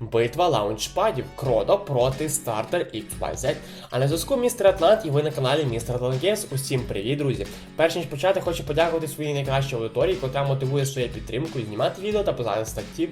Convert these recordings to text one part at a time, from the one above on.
Битва лаунчпадів Кродо проти Starter XYZ. А на зв'язку містер Атлант і ви на каналі Містер Атлант. Усім привіт, друзі! Перш ніж почати, хочу подякувати своїй найкращій аудиторії, яка мотивує своєю підтримкою знімати відео та писати статті.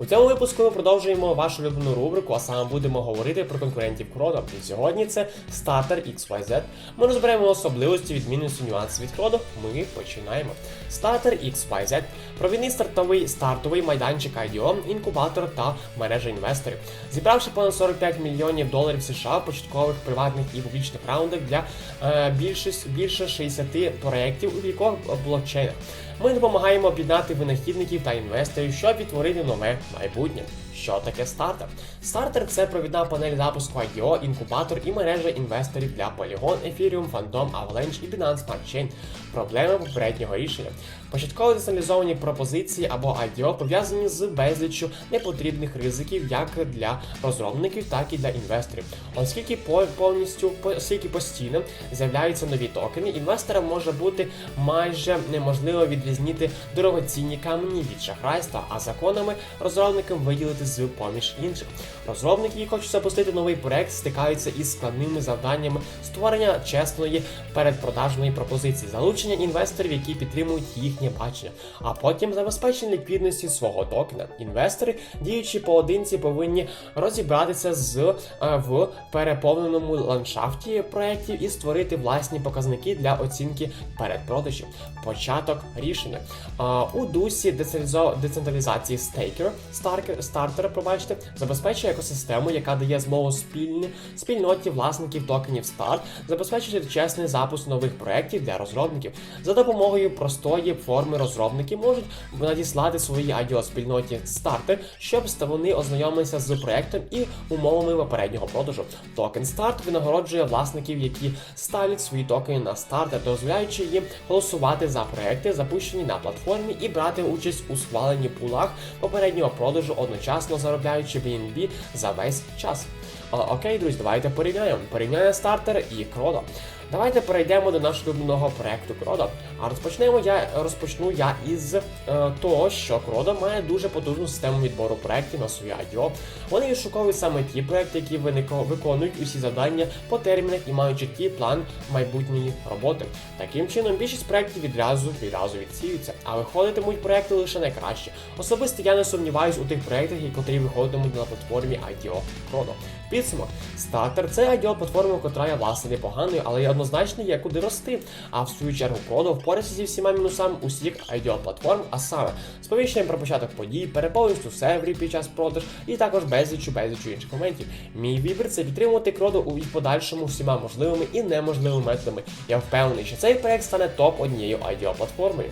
У цьому випуску ми продовжуємо вашу улюблену рубрику, а саме будемо говорити про конкурентів Кродо. І сьогодні це Starter XYZ. Ми розберемо особливості, відмінності, нюанси від Кродо. Ми починаємо. Starter XYZ провідний стартовий стартовий майданчик IDO, інкубатор та мережа інвесторів. Зібравши понад 45 мільйонів доларів США в початкових приватних і публічних раундах для е, більше, більше 60 проєктів у кількох блокчейнах. Ми допомагаємо об'єднати винахідників та інвесторів, щоб відтворити нове майбутнє. Що таке стартер? Стартер це провідна панель запуску IDO, інкубатор і мережа інвесторів для Polygon, Ethereum, Phantom, Avalanche і Binance Smart Chain. Проблеми попереднього рішення. Початково децентралізовані пропозиції або IDO пов'язані з безліччю непотрібних ризиків як для розробників, так і для інвесторів. Оскільки по- повністю оскільки постійно з'являються нові токени, інвесторам може бути майже неможливо відрізнити дорогоцінні камені від шахрайства, а законами розробникам виділити з поміж інших. Розробники, які хочуть запустити новий проект, стикаються із складними завданнями створення чесної передпродажної пропозиції, залучення інвесторів, які підтримують їхнє бачення, а потім забезпечення ліквідності свого токена. Інвестори, діючи поодинці, повинні розібратися з е, в переповненому ландшафті проєктів і створити власні показники для оцінки передпродажів. Початок рішення у дусі децентралізації стейкер стартер, стартер, пробачте, забезпечує екосистему, яка дає змогу спільні спільноті власників токенів старт забезпечити чесний запуск нових проєктів для розробників. За допомогою простої форми розробники можуть надіслати свої IDO спільноті стартер, щоб вони ознайомилися з проєктом і умовами попереднього продажу. Токен старт винагороджує власників, які ставлять свої токени на стартер, дозволяючи їм голосувати за проекти, запущені на платформі, і брати участь у схваленні пулах попереднього продажу, одночасно заробляючи BNB за весь час. Окей, друзі, давайте порівняємо. Порівняємо стартер і Кродо. Давайте перейдемо до нашого улюбленого проекту Кродо. А розпочнемо я розпочну я із е, того, що Кродо має дуже потужну систему відбору проєктів на свою IDO. Вони відшуковують саме ті проекти, які виконують усі завдання по термінах і мають чіткий план майбутньої роботи. Таким чином, більшість проєктів відразу відразу відсіються, а виходитимуть проекти лише найкращі. Особисто я не сумніваюсь у тих проєктах, які виходитимуть на платформі IDO Chrono. Підсумок. Стартер це IDO платформа, котра є власне непоганою, але є однозначно є куди рости. А в свою чергу Chrono впорається зі всіма мінусами усіх IDO платформ, а саме сповіщенням про початок подій, переповністю серверів під час продаж і також безлічу безлічу інших моментів. Мій вибір це підтримувати Кродо у подальшому всіма можливими і неможливими методами. Я впевнений, що цей проект стане топ однією IDO платформою.